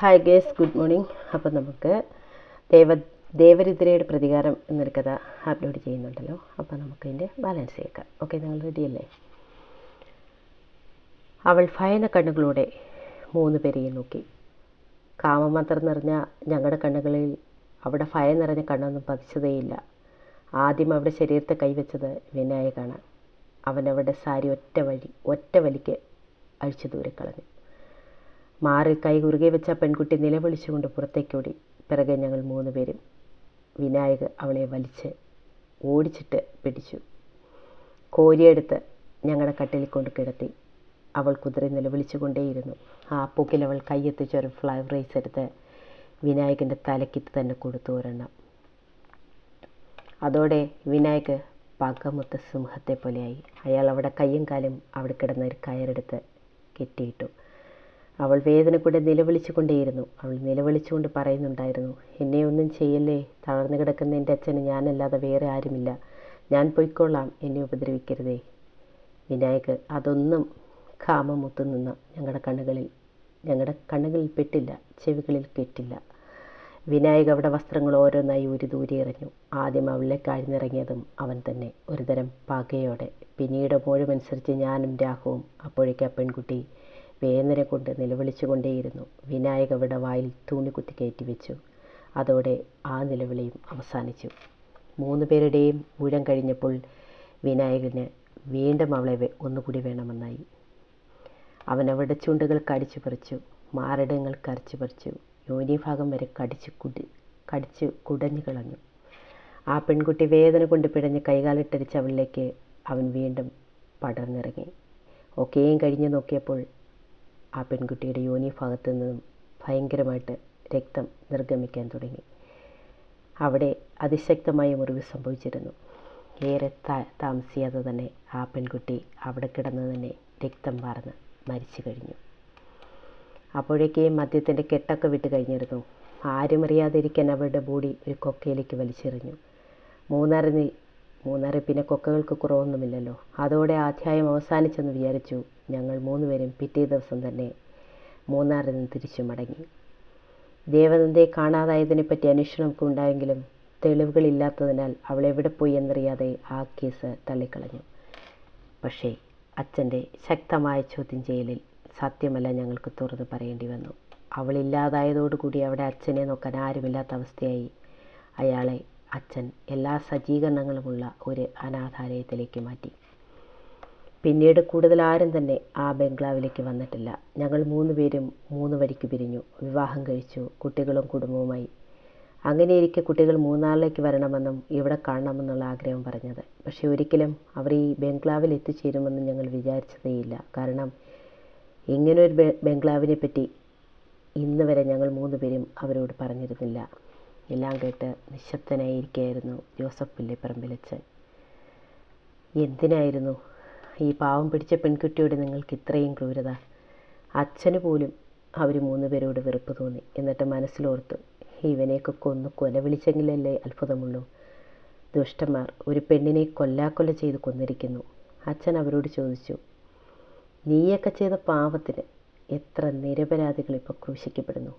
Hi guys good morning അപ്പം നമുക്ക് ദേവ ദേവരുദ്രയുടെ പ്രതികാരം എന്നൊരു കഥ അപ്ലോഡ് ചെയ്യുന്നുണ്ടല്ലോ. അപ്പം നമുക്കതിന്റെ ബാലൻസ് ചെയ്യാം ഓക്കെ നിങ്ങൾ റെഡിയല്ലേ അവൾ ഭയന്ന കണ്ണുകളോടെ മൂന്ന് പേരെയും നോക്കി. കാമമന്ത്രം നിറഞ്ഞ ഞങ്ങളുടെ കണ്ണുകളിൽ അവിടെ ഭയം നിറഞ്ഞ കണ്ണൊന്നും പതിച്ചതേയില്ല. ആദ്യം അവിടെ ശരീരത്തെ കൈവച്ചത് വിനായകാണ്. അവൻ അവരുടെ സാരി ഒറ്റ വഴി ഒറ്റ വലിക്ക് അഴിച്ചു ദൂരെ കളഞ്ഞു. മാറിൽ കൈ കുറുകെ വെച്ച പെൺകുട്ടി നിലവിളിച്ചുകൊണ്ട് പുറത്തേക്കോടി പിറകെ ഞങ്ങൾ മൂന്ന് പേരും. വിനായക് അവളെ വലിച്ച് ഓടിച്ചിട്ട് പിടിച്ചു. കോരിയെടുത്ത് ഞങ്ങളുടെ കട്ടിലിൽ കൊണ്ട് കിടത്തി. അവൾ കുതിര നിലവിളിച്ചുകൊണ്ടേയിരുന്നു. ആ പൂക്കിൽ അവൾ കൈയെത്തിച്ച ഒരു ഫ്ലൈവ് റൈസ് എടുത്ത് വിനായകന്റെ തലക്കിത്ത് തന്നെ കൊടുത്തു ഒരെണ്ണം. അതോടെ വിനായക് പകമുത്ത സിംഹത്തെ പോലെയായി അയാൾ അവിടെ കയ്യും കാലും അവിടെ കിടന്ന ഒരു കയറെടുത്ത് കെട്ടിയിട്ടു. അവൾ വേദന കൊണ്ട് നിലവിളിച്ചു കൊണ്ടേയിരുന്നു. അവൾ നിലവിളിച്ചുകൊണ്ട് പറയുന്നുണ്ടായിരുന്നു എന്നെ ഒന്നും ചെയ്യല്ലേ? തളർന്നു കിടക്കുന്ന എന്റെ അച്ഛന് ഞാനല്ലാതെ വേറെ ആരുമില്ല. ഞാൻ പൊയ്ക്കൊള്ളാം എന്നെ ഉപദ്രവിക്കരുതേ. വിനായക് അതൊന്നും കാമമുത്തു നിന്ന ഞങ്ങളുടെ കണ്ണുകളിൽ ഞങ്ങളുടെ കണ്ണുകളിൽ പെട്ടില്ല ചെവികളിൽ കെട്ടില്ല. വിനായക് അവിടെ വസ്ത്രങ്ങൾ ഓരോന്നായി ഒരു ദൂരെ എറിഞ്ഞു. ആദ്യം അവളെ കാഴ്ന്നിറങ്ങിയതും അവൻ തന്നെ ഒരുതരം പകയോടെ. പിന്നീട് മോഴുമനുസരിച്ച് ഞാനും രാഹുവും അപ്പോഴേക്ക് ആ പെൺകുട്ടി വേദന കൊണ്ട് നിലവിളിച്ചു കൊണ്ടേയിരുന്നു വിനായക വിടവായിൽ തൂണി കുത്തി കയറ്റി വെച്ചു. അതോടെ ആ നിലവിളിയും അവസാനിച്ചു. മൂന്ന് പേരുടെയും ഊഴം കഴിഞ്ഞപ്പോൾ വിനായകന് വീണ്ടും അവളെ ഒന്നുകൂടി വേണമെന്നായി. അവൻ അവളുടെ ചുണ്ടുകൾ കടിച്ചു പറിച്ചു മാരടങ്ങൾ കരച്ചു പറിച്ചു യോനിഭാഗം വരെ കടിച്ചു കുടി കടിച്ചു കുടഞ്ഞു കളഞ്ഞു. ആ പെൺകുട്ടി വേദന കൊണ്ട് പിടഞ്ഞ് കൈകാലിട്ടടിച്ച് അവളിലേക്ക് അവൻ വീണ്ടും പടർന്നിറങ്ങി. ഒക്കെയും കഴിഞ്ഞ് നോക്കിയപ്പോൾ ആ പെൺകുട്ടിയുടെ യോനി ഭാഗത്തു നിന്നും ഭയങ്കരമായിട്ട് രക്തം നിർഗമിക്കാൻ തുടങ്ങി. അവിടെ അതിശക്തമായ മുറിവ് സംഭവിച്ചിരുന്നു. ഏറെ താമസിയാതെ തന്നെ ആ പെൺകുട്ടി അവിടെ കിടന്ന് തന്നെ രക്തം വാർന്ന് മരിച്ചു കഴിഞ്ഞു. അപ്പോഴേക്ക് മദ്യത്തിന്റെ കെട്ടൊക്കെ വിട്ട് കഴിഞ്ഞിരുന്നു. ആരും അറിയാതിരിക്കാൻ അവരുടെ ബോഡി ഒരു കൊക്കയിലേക്ക് വലിച്ചെറിഞ്ഞു. മൂന്നാറിന് മൂന്നാറ് പിന്നെ കൊക്കകൾക്ക് കുറവൊന്നുമില്ലല്ലോ. അതോടെ അധ്യായം അവസാനിച്ചെന്ന് വിചാരിച്ചു ഞങ്ങൾ മൂന്നുപേരും പിറ്റേ ദിവസം തന്നെ മൂന്നാറിൽ നിന്ന് തിരിച്ചു മടങ്ങി. ദേവനന്ദയെ കാണാതായതിനെപ്പറ്റി അന്വേഷണമൊക്കെ ഉണ്ടായെങ്കിലും തെളിവുകളില്ലാത്തതിനാൽ അവൾ എവിടെ പോയി എന്നറിയാതെ ആ കേസ് തള്ളിക്കളഞ്ഞു. പക്ഷേ അച്ഛന്റെ ശക്തമായ ചോദ്യം ചെയ്യലിൽ സത്യമല്ല ഞങ്ങൾക്ക് തുറന്നു പറയേണ്ടി വന്നു. അവളില്ലാതായതോടുകൂടി അവിടെ അച്ഛനെ നോക്കാൻ ആരുമില്ലാത്ത അവസ്ഥയായി. അയാളെ അച്ഛൻ എല്ലാ സജ്ജീകരണങ്ങളുമുള്ള ഒരു അനാഥാലയത്തിലേക്ക് മാറ്റി. പിന്നീട് കൂടുതൽ ആരും തന്നെ ആ ബംഗ്ലാവിലേക്ക് വന്നിട്ടില്ല. ഞങ്ങൾ മൂന്ന് പേരും മൂന്ന് വഴിക്ക് പിരിഞ്ഞു. വിവാഹം കഴിച്ചു. കുട്ടികളും കുടുംബവുമായി. അങ്ങനെയിരിക്കെ കുട്ടികൾ മൂന്നാറിലേക്ക് വരണമെന്നും ഇവിടെ കാണണമെന്നുള്ള ആഗ്രഹം പറഞ്ഞത്. പക്ഷേ ഒരിക്കലും അവർ ഈ ബംഗ്ലാവിൽ എത്തിച്ചേരുമെന്ന് ഞങ്ങൾ വിചാരിച്ചതേയില്ല. കാരണം ഇങ്ങനൊരു ബംഗ്ലാവിനെ പറ്റി ഇന്ന് വരെ ഞങ്ങൾ മൂന്ന് പേരും അവരോട് പറഞ്ഞിരുന്നില്ല. എല്ലാം കേട്ട് നിശബ്ദനായിരിക്കുകയായിരുന്നു ജോസഫ് പിള്ളിപ്പറമ്പിലച്ചൻ എന്തിനായിരുന്നു ഈ പാവം പിടിച്ച പെൺകുട്ടിയോട് നിങ്ങൾക്ക് ഇത്രയും ക്രൂരത? അച്ഛന് പോലും അവർ മൂന്ന് പേരോട് വെറുപ്പ് തോന്നി. എന്നിട്ട് മനസ്സിലോർത്തു ഇവനെയൊക്കെ കൊന്ന് കൊല വിളിച്ചെങ്കിലല്ലേ അത്ഭുതമുള്ളൂ. ദുഷ്ടന്മാർ ഒരു പെണ്ണിനെ കൊല്ലാക്കൊല ചെയ്ത് കൊന്നിരിക്കുന്നു. അച്ഛൻ അവരോട് ചോദിച്ചു നീയൊക്കെ ചെയ്ത പാവത്തിന് എത്ര നിരപരാധികൾ ഇപ്പോൾ ക്രൂശിക്കപ്പെടുന്നു?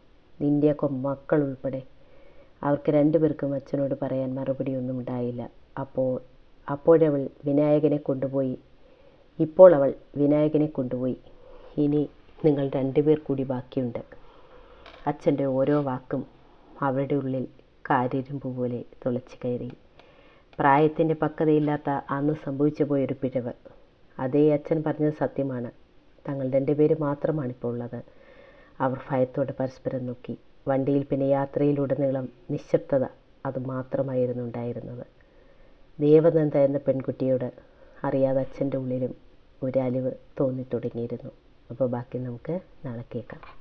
നിന്റെയൊക്കെ മക്കൾ ഉൾപ്പെടെ അവർക്ക് രണ്ടുപേർക്കും അച്ഛനോട് പറയാൻ മറുപടിയൊന്നും ഉണ്ടായില്ല. അപ്പോൾ അപ്പോഴവൾ വിനായകനെ കൊണ്ടുപോയി. ഇപ്പോൾ അവൾ വിനായകനെ കൊണ്ടുപോയി. ഇനി നിങ്ങൾ രണ്ടുപേർ കൂടി ബാക്കിയുണ്ട്. അച്ഛന്റെ ഓരോ വാക്കും അവരുടെ ഉള്ളിൽ കാരിരുമ്പ് പോലെ തുളച്ചു കയറി. പ്രായത്തിന്റെ പക്വതയില്ലാത്ത അന്ന് സംഭവിച്ചു പോയൊരു പിഴവ്. അതേ അച്ഛൻ പറഞ്ഞത് സത്യമാണ്. തങ്ങൾ രണ്ടുപേര് മാത്രമാണ് ഇപ്പോൾ ഉള്ളത്. അവർ ഭയത്തോടെ പരസ്പരം നോക്കി. വണ്ടിയിൽ പിന്നെ യാത്രയിലുടനീളം നിശബ്ദത അത് മാത്രമായിരുന്നു ഉണ്ടായിരുന്നത്. ദേവനന്ദ എന്ന പെൺകുട്ടിയോട് അറിയാതെ അച്ഛന്റെ ഉള്ളിലും ഒരു അലിവ് തോന്നി തുടങ്ങിയിരുന്നു അപ്പോൾ ബാക്കി നമുക്ക് നാളെ കേൾക്കാം.